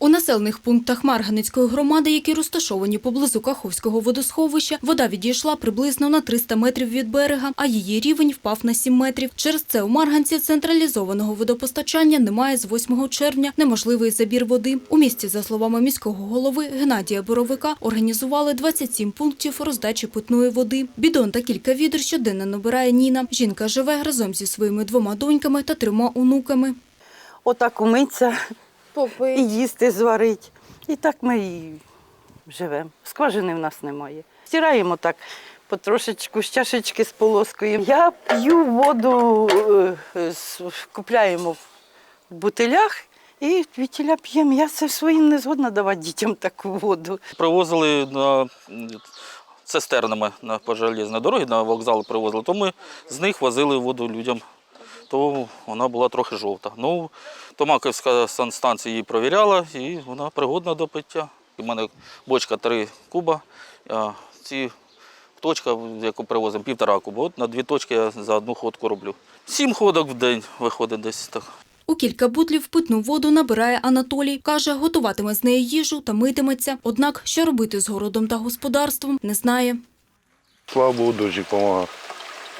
У населених пунктах Марганицької громади, які розташовані поблизу Каховського водосховища, вода відійшла приблизно на 300 метрів від берега, а її рівень впав на 7 метрів. Через це у Марганці централізованого водопостачання немає з 8 червня, неможливий забір води. У місті, за словами міського голови Геннадія Боровика, організували 27 пунктів роздачі питної води. Бідон та кілька відер щоденно набирає Ніна. Жінка живе разом зі своїми двома доньками та трьома онуками. Отак умиться і їсти зварить. І так ми і живемо. Скважини в нас немає. Стираємо так потрошечку з чашечки з полоскою. Я п'ю воду, е, купляємо в бутилях і відтіля п'ємо. Я це своїм не згодна давати дітям таку воду. Привозили на цистернами на по железній дорогі, на вокзал привозили, то ми з них возили воду людям. То вона була трохи жовта. Ну, Томаківська санстанція її провіряла і вона пригодна до пиття. У мене бочка 3 куба, а ці точка, яку привозимо, півтора куба. От на дві точки я за одну ходку роблю. Сім ходок в день виходить десь так. У кілька бутлів питну воду набирає Анатолій. Каже, готуватиме з неї їжу та митиметься. Однак, що робити з городом та господарством, не знає. Слава Богу, дощик допомагає.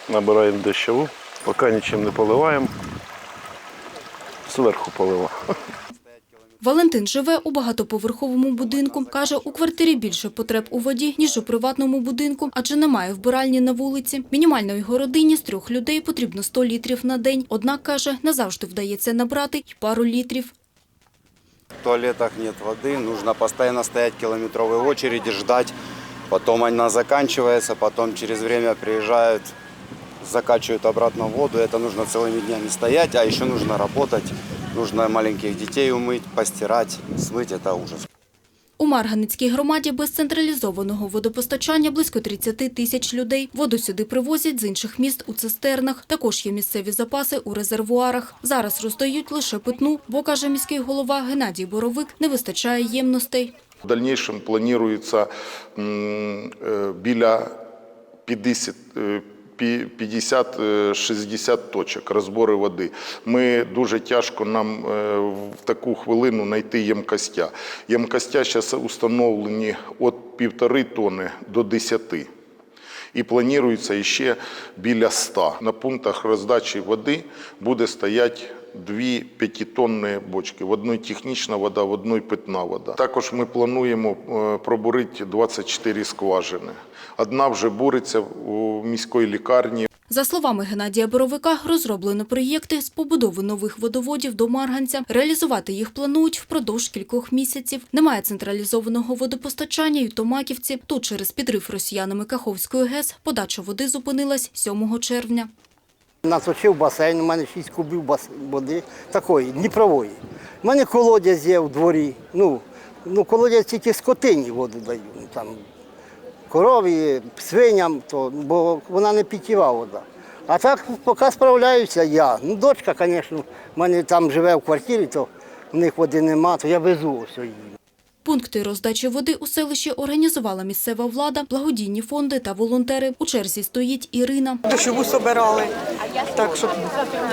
Набираємо дощову, поки нічим не поливаємо. Зверху полива. Валентин живе у багатоповерховому будинку. Каже, у квартирі більше потреб у воді, ніж у приватному будинку, адже немає вбиральні на вулиці. Мінімальної городині з трьох людей потрібно 100 літрів на день. Однак, каже, не завжди вдається набрати й пару літрів. В туалетах нет воды, нужно постоянно стоять в километровой очереди, ждать. Потом она заканчивается, потом через время приезжают, закачивают обратно воду. Это нужно целыми днями стоять, а еще нужно работать. Нужно маленьких детей умыть, постирать, смыть. Это ужас. У Марганицькій громаді без централізованого водопостачання близько 30 тисяч людей. Воду сюди привозять з інших міст у цистернах. Також є місцеві запаси у резервуарах. Зараз роздають лише питну, бо, каже міський голова Геннадій Боровик, не вистачає ємностей. В дальнейшем планується м, е, біля 50, е, пі- 50-60 точок розбору води. Ми дуже тяжко нам е, в таку хвилину знайти ємкостя. Ємкостя зараз установлені від півтори тони до 10. І планується ще біля 100. На пунктах роздачі води буде стояти дві п'ятитонні бочки. В одній технічна вода, в одній питна вода. Також ми плануємо е, пробурити 24 скважини. Одна вже буриться у міській лікарні. За словами Геннадія Боровика, розроблено проєкти з побудови нових водоводів до Марганця. Реалізувати їх планують впродовж кількох місяців. Немає централізованого водопостачання й Томаківці. Тут через підрив росіянами Каховської ГЕС подача води зупинилась 7 червня. Насочив басейн, у мене 6 кубів води такої, дніпрової. У мене колодязь є у дворі. Ну, ну колодязь тільки скотині воду даю. ну, Там, корові, свиням, то, бо вона не питєва вода. А так поки справляюся я. Ну, дочка, звісно, в мене там живе в квартирі, то в них води нема, то я везу ось її. Пункти роздачі води у селищі організувала місцева влада, благодійні фонди та волонтери. У черзі стоїть Ірина. дощову собирали, так, щоб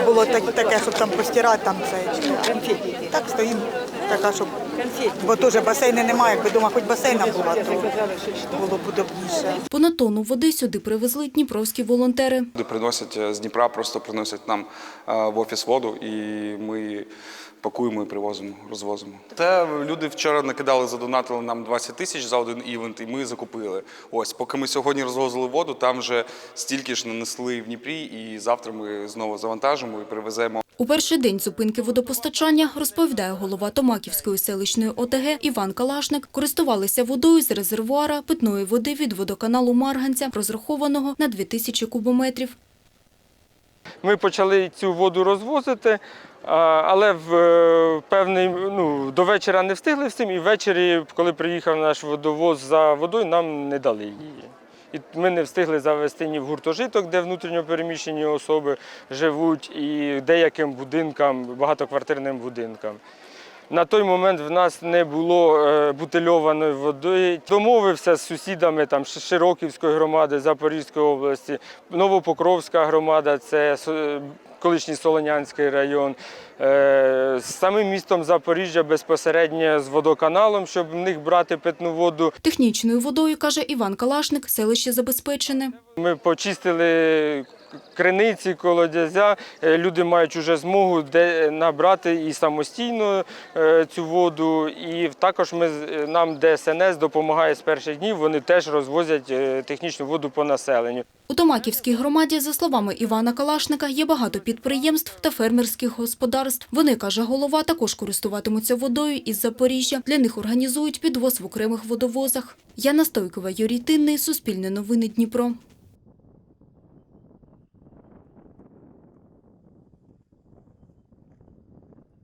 було так, таке, щоб там постирати, там це. Так стоїмо, така, щоб, бо теж басейни немає, якби дома хоч басейна була, то було б удобніше. Понад тонну води сюди привезли дніпровські волонтери. Люди приносять е, з Дніпра, просто приносять нам е, в офіс воду, і ми пакуємо і привозимо, розвозимо. Те люди вчора накидали, задонатили нам 20 тисяч за один івент, і ми закупили. Ось, поки ми сьогодні розвозили воду, там вже стільки ж нанесли в Дніпрі, і завтра ми знову завантажимо і привеземо. У перший день зупинки водопостачання, розповідає голова Томаківської селищної ОТГ Іван Калашник, користувалися водою з резервуара питної води від водоканалу Марганця, розрахованого на 2000 кубометрів. Ми почали цю воду розвозити, але в е, певний ну, до вечора не встигли всім, і ввечері, коли приїхав наш водовоз за водою, нам не дали її. І ми не встигли завести ні в гуртожиток, де внутрішньо переміщені особи живуть, і деяким будинкам, багатоквартирним будинкам. На той момент в нас не було е, бутильованої води. Домовився з сусідами там Широківської громади, Запорізької області, Новопокровська громада, це Со- колишній Солонянський район, е, з самим містом Запоріжжя безпосередньо з водоканалом, щоб в них брати питну воду. Технічною водою, каже Іван Калашник, селище забезпечене. Ми почистили криниці, колодязя. Е, Люди мають уже змогу де набрати і самостійно е, цю воду. І також ми, нам ДСНС допомагає з перших днів. Вони теж розвозять технічну воду по населенню. У Томаківській громаді, за словами Івана Калашника, є багато підприємств та фермерських господарств. Вони, каже голова, також користуватимуться водою із Запоріжжя. Для них організують підвоз в окремих водовозах. Яна Стойкова, Юрій Тинний, Суспільне новини Дніпро.